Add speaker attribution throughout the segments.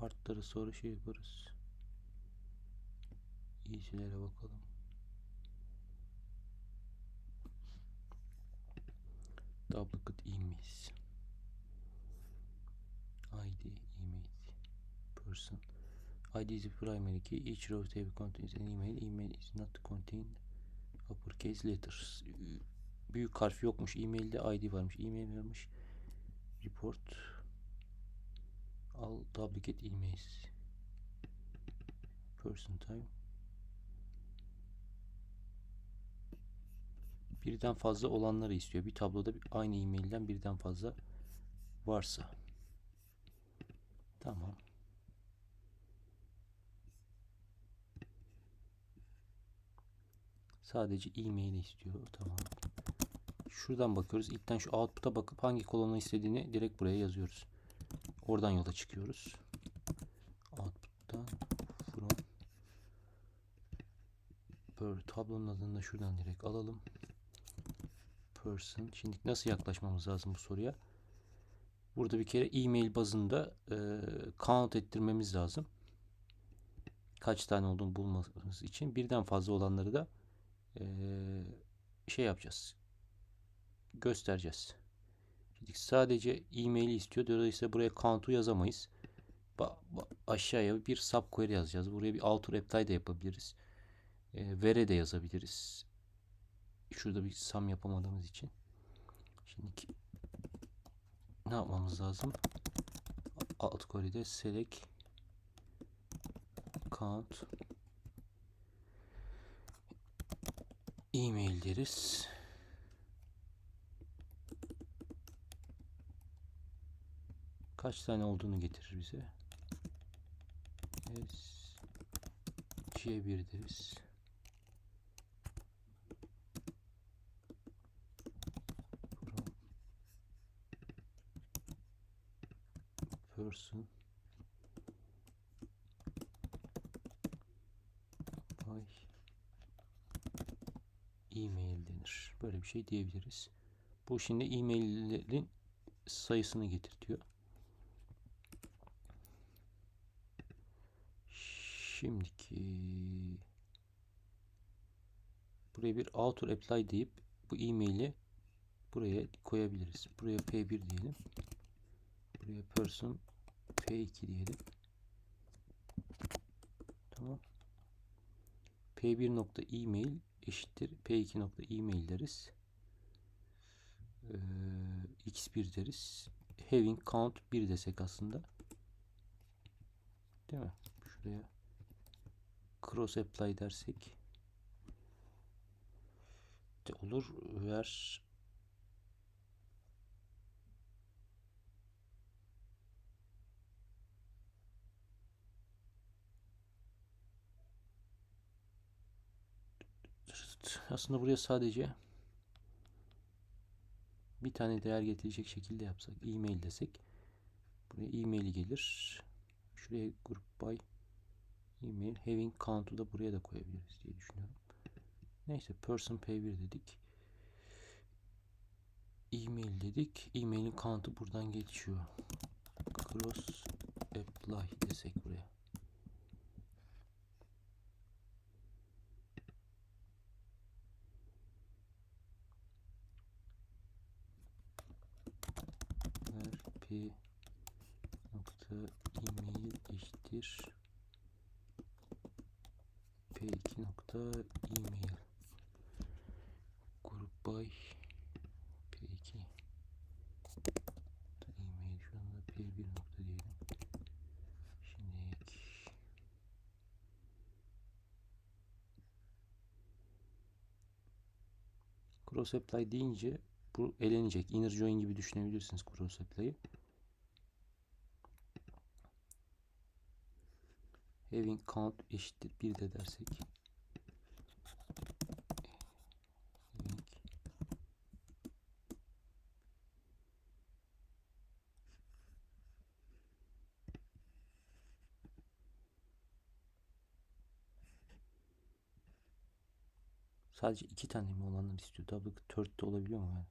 Speaker 1: Hardları sonra şey yaparız. İyicilere bakalım. Duplicate emails. ID email person. ID is the primary key. Each row table contains an email. Email is not contain uppercase letters. Büyük harf yokmuş. Email'de ID varmış. Email varmış. Report. All duplicate emails. Person time. Birden fazla olanları istiyor. Bir tabloda aynı e-mailden birden fazla varsa. Tamam. Sadece e-mail istiyor. Tamam. Şuradan bakıyoruz. İlkten şu output'a bakıp hangi kolonu istediğini direkt buraya yazıyoruz. Oradan yola çıkıyoruz. Output'tan from böyle tablonun adını da şuradan direkt alalım. Person. Şimdi nasıl yaklaşmamız lazım bu soruya? Burada bir kere e-mail bazında e, count ettirmemiz lazım. Kaç tane olduğunu bulmamız için. Birden fazla olanları da e, şey yapacağız. Göstereceğiz. Sadece e-mail'i istiyor. Dolayısıyla buraya count'u yazamayız. Ba- aşağıya bir subquery yazacağız. Buraya bir alter apply da yapabiliriz. E, vere de yazabiliriz. Şurada bir sum yapamadığımız için. Şimdi ne yapmamız lazım? Alt query'de select count e-mail deriz. Kaç tane olduğunu getirir bize. S C1 deriz. From person by e-mail denir. Böyle bir şey diyebiliriz. Bu şimdi e-maillerin sayısını getirtiyor. Şimdiki buraya bir author apply deyip bu e-maili buraya koyabiliriz. Buraya P1 diyelim. Buraya person P2 diyelim. Tamam. P1 nokta e-mail eşittir P2 nokta e-mail deriz. Ee, X1 deriz. Having count 1 desek aslında. Değil mi? Şuraya cross apply dersek de olur. Ver aslında buraya sadece bir tane değer getirecek şekilde yapsak e-mail desek buraya e-mail gelir şuraya group by email having count'u da buraya da koyabiliriz diye düşünüyorum. Neyse person p1 dedik. E-mail dedik. E-mail'in count'u buradan geçiyor. Cross apply desek buraya. P nokta email eşittir p2 nokta email by p2 nokta email şu anda p1 nokta diyelim şimdi cross apply deyince bu elenecek. Inner join gibi düşünebilirsiniz cross apply'ı. Having count eşittir 1 de dersek. Having Sadece iki tane mi olanlar istiyor? Double third de olabiliyor mu yani?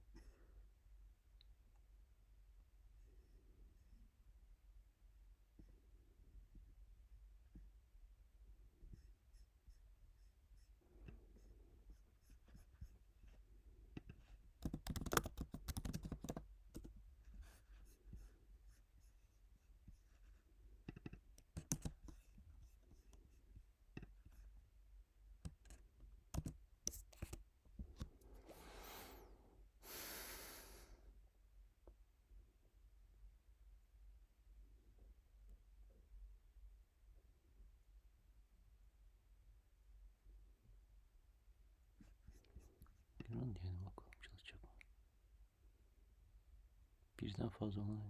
Speaker 1: Diyelim bakalım çalışacak mı? Birden fazla olan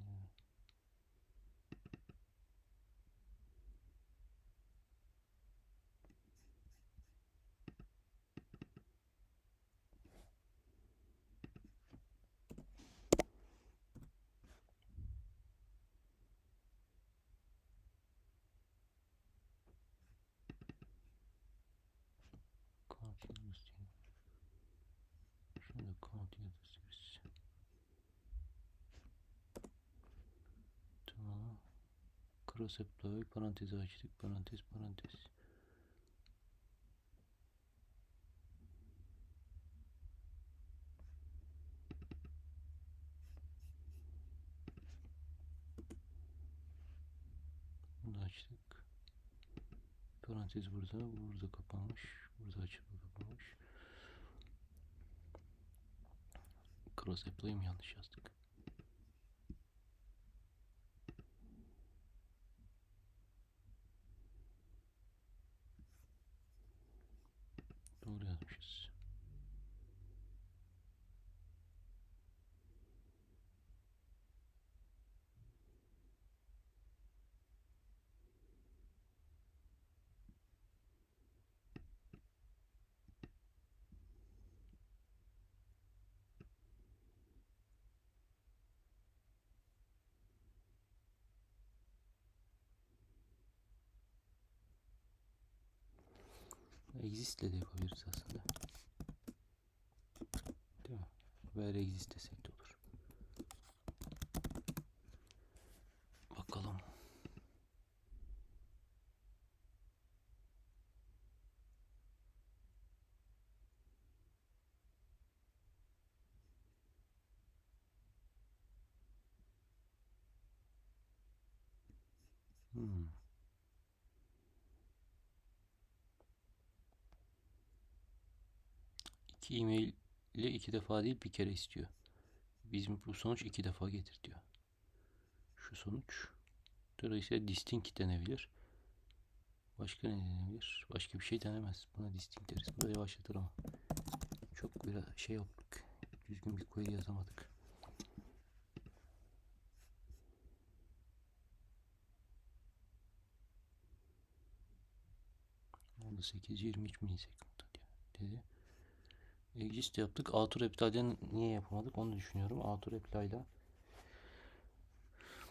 Speaker 1: Continuous diyelim. Şunu da continuous diyoruz. Tamam. Cross apply parantezi açtık. Parantez parantez. Bunu açtık. Parantez burada. Burada kapanmış. Burada burada kapanmış. Cross apply'ı yanlış yazdık? Exist de yapabiliriz aslında. Değil mi? Where exist desek de olur. Bakalım. Hmm. İki e-mail ile iki defa değil bir kere istiyor. Bizim bu sonuç iki defa getir diyor. Şu sonuç. Dolayısıyla distinct denebilir. Başka ne denebilir? Başka bir şey denemez. Buna distinct deriz. Bu da yavaşlatır ama. Çok biraz şey yaptık. Düzgün bir query yazamadık. Oldu 8 23 milisekund dedi. Exist yaptık. Auto reply'den niye yapamadık onu düşünüyorum. Auto reply'la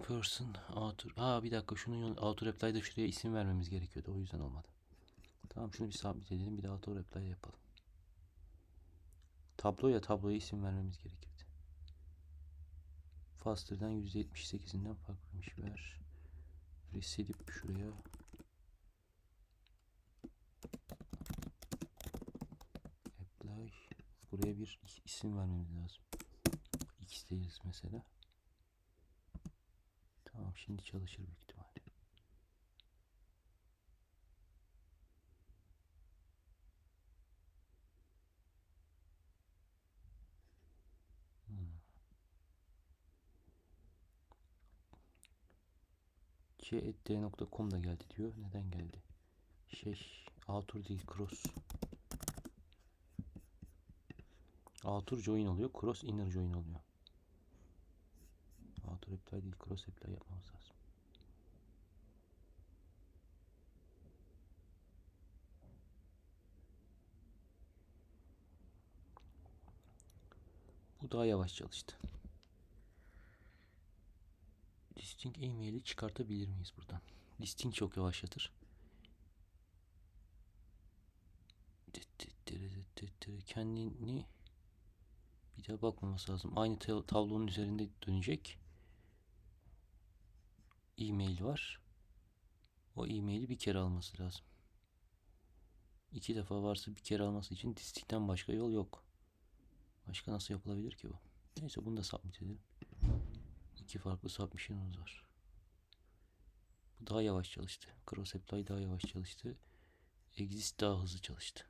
Speaker 1: person auto ha bir dakika şunun auto reply'da şuraya isim vermemiz gerekiyordu. O yüzden olmadı. Tamam şunu bir sabit edelim. Bir de auto reply yapalım. Tabloya tabloya isim vermemiz gerekirdi. Faster'dan %78'inden farklıymış. Ver. Resilip şuraya apply buraya bir is- isim vermemiz lazım. X deriz mesela. Tamam şimdi çalışır büyük ihtimalle. Hmm. c.d.com da geldi diyor. Neden geldi? Şey, outer değil, cross. Outer join oluyor, cross inner join oluyor. Outer apply değil, cross apply yapmamız lazım. Bu daha yavaş çalıştı. Listing e-mail'i çıkartabilir miyiz buradan? Listing çok yavaşlatır. Kendini bir daha bakmaması lazım. Aynı tab- tablonun üzerinde dönecek. E-mail var. O e-maili bir kere alması lazım. İki defa varsa bir kere alması için distinkten başka yol yok. Başka nasıl yapılabilir ki bu? Neyse bunu da submit edelim. İki farklı submission'ımız var. Bu daha yavaş çalıştı. Cross apply daha yavaş çalıştı. Exist daha hızlı çalıştı.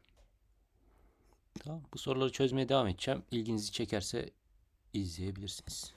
Speaker 1: Tamam. Bu soruları çözmeye devam edeceğim. İlginizi çekerse izleyebilirsiniz.